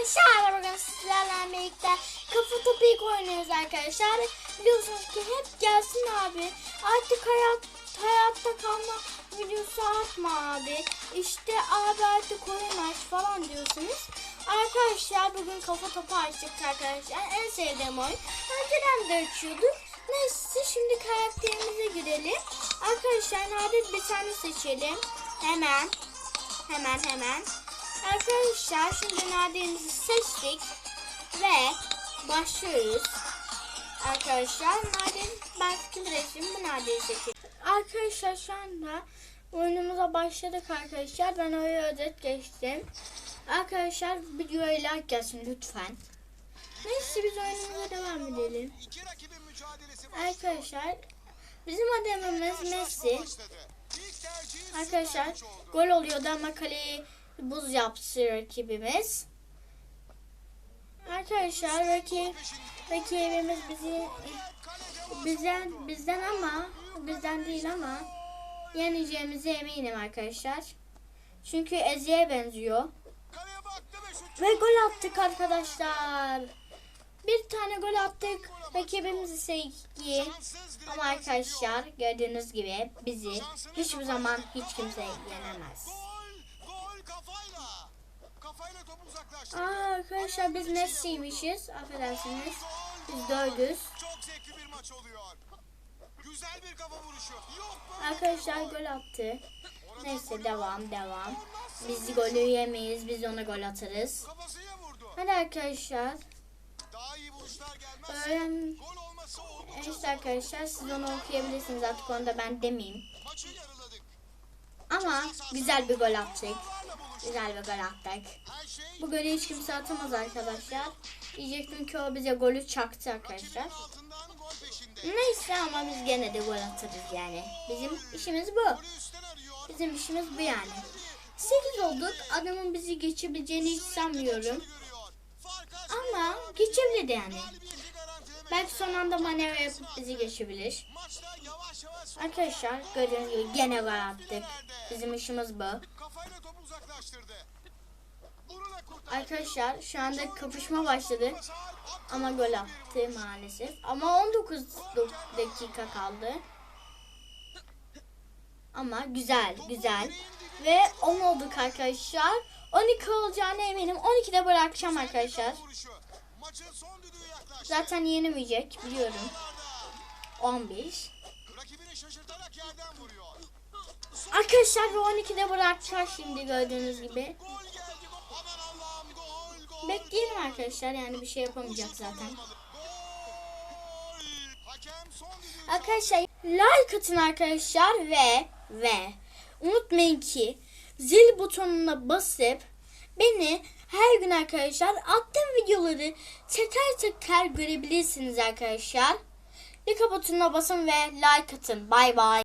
arkadaşlar bugün sizlerle birlikte kafa topu ilk oynuyoruz arkadaşlar. Biliyorsunuz ki hep gelsin abi. Artık hayat hayatta kalma videosu atma abi. İşte abi artık oyun aç falan diyorsunuz. Arkadaşlar bugün kafa topu açtık arkadaşlar. En sevdiğim oyun. Önceden de açıyorduk. Neyse şimdi karakterimize girelim. Arkadaşlar nadir bir tane seçelim. Hemen. Hemen hemen. Arkadaşlar şimdi nadirimizi seçtik ve başlıyoruz. Arkadaşlar nadir ben kim resim bu nadiri seçtim. Arkadaşlar şu anda oyunumuza başladık arkadaşlar. Ben oraya özet geçtim. Arkadaşlar videoya like gelsin lütfen. Neyse biz oyunumuza devam edelim. Arkadaşlar bizim adamımız Messi. Arkadaşlar gol oluyordu ama kaleyi buz yaptı rakibimiz. Arkadaşlar rakip, rakibimiz bizi bizden bizden ama bizden değil ama yeneceğimize eminim arkadaşlar. Çünkü Ezi'ye benziyor. Ve gol attık arkadaşlar. Bir tane gol attık. Rakibimiz ise direkt Ama arkadaşlar gördüğünüz gibi bizi hiçbir zaman hiç kimse yenemez. Kafayla. Kafayla topu uzaklaştı. Aa, arkadaşlar biz Messi'ymişiz. Affedersiniz. Biz dördüz. Çok zevkli bir maç oluyor. Güzel bir kafa vuruşu. Yok? Arkadaşlar gol attı. Neyse devam devam. Biz golü yemeyiz. Biz ona gol atarız. Hadi arkadaşlar. Daha iyi vuruşlar gelmez. Öğren... İşte arkadaşlar siz onu okuyabilirsiniz artık onu da ben demeyeyim. Ama güzel bir gol attık. Güzel bir gol attık. Şey Bu golü hiç kimse atamaz arkadaşlar. Diyecektim ki o bize golü çaktı arkadaşlar. Neyse ama biz gene de gol atarız yani. Bizim işimiz bu. Bizim işimiz bu yani. 8 olduk. Adamın bizi geçebileceğini hiç sanmıyorum. Ama geçebilirdi yani. Belki son anda manevra yapıp bizi geçebilir. Arkadaşlar gördüğünüz gibi gene gol attık. Bizim işimiz bu. kafayla topu uzaklaştırdı. Bunu da kurtardı. Arkadaşlar şu anda kapışma başladı. Ama gol attı maalesef. Ama 19 dakika kaldı. Ama güzel güzel. Ve 10 olduk arkadaşlar. 12 olacağına eminim. 12'de bırakacağım arkadaşlar. Zaten yenemeyecek biliyorum. 11. Rakibini şaşırtarak yerden vuruyor. Arkadaşlar ve 12'de bırakacağız şimdi gördüğünüz gibi. Bekleyelim arkadaşlar yani bir şey yapamayacak zaten. Arkadaşlar like atın arkadaşlar ve ve unutmayın ki zil butonuna basıp beni her gün arkadaşlar attığım videoları teker teker görebilirsiniz arkadaşlar. Like butonuna basın ve like atın. Bay bay.